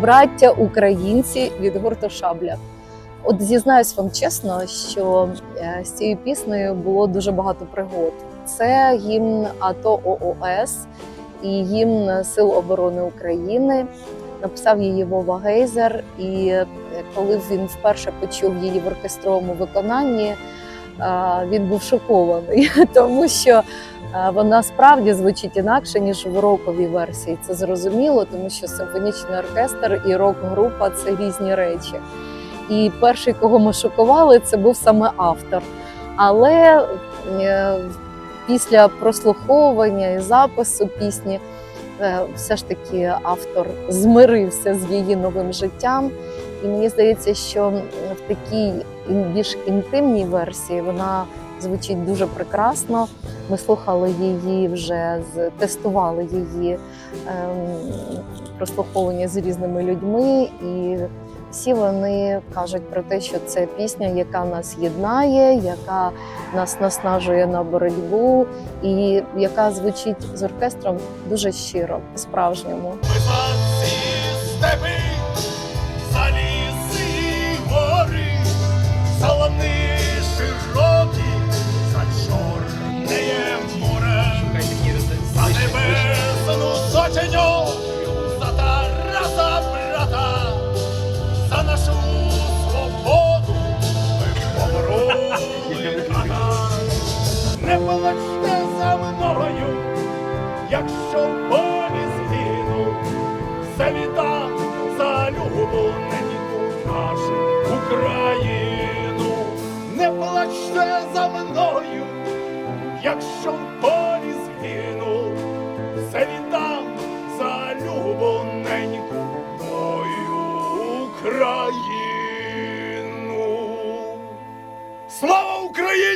браття українці від гурту Шабля. От зізнаюсь вам чесно, що е, з цією піснею було дуже багато пригод. Це гімн АТО ООС і гімн Сил оборони України. Написав її Вова Гейзер, і е, коли він вперше почув її в оркестровому виконанні, е, він був шокований, тому що вона справді звучить інакше ніж в роковій версії. Це зрозуміло, тому що симфонічний оркестр і рок-група це різні речі. І перший, кого ми шокували, це був саме автор. Але е, після прослуховування і запису пісні е, все ж таки автор змирився з її новим життям. І мені здається, що в такій більш інтимній версії вона звучить дуже прекрасно. Ми слухали її вже з тестували її ем, прослуховування з різними людьми, і всі вони кажуть про те, що це пісня, яка нас єднає, яка нас наснажує на боротьбу, і яка звучить з оркестром дуже щиро, по-справжньому. Не за мною, якщо в полі згину, все віддам за любу неньку нашу Україну. Не плачте за мною, якщо в полі згину, все віддам за любу неньку мою Україну. Слава Україні!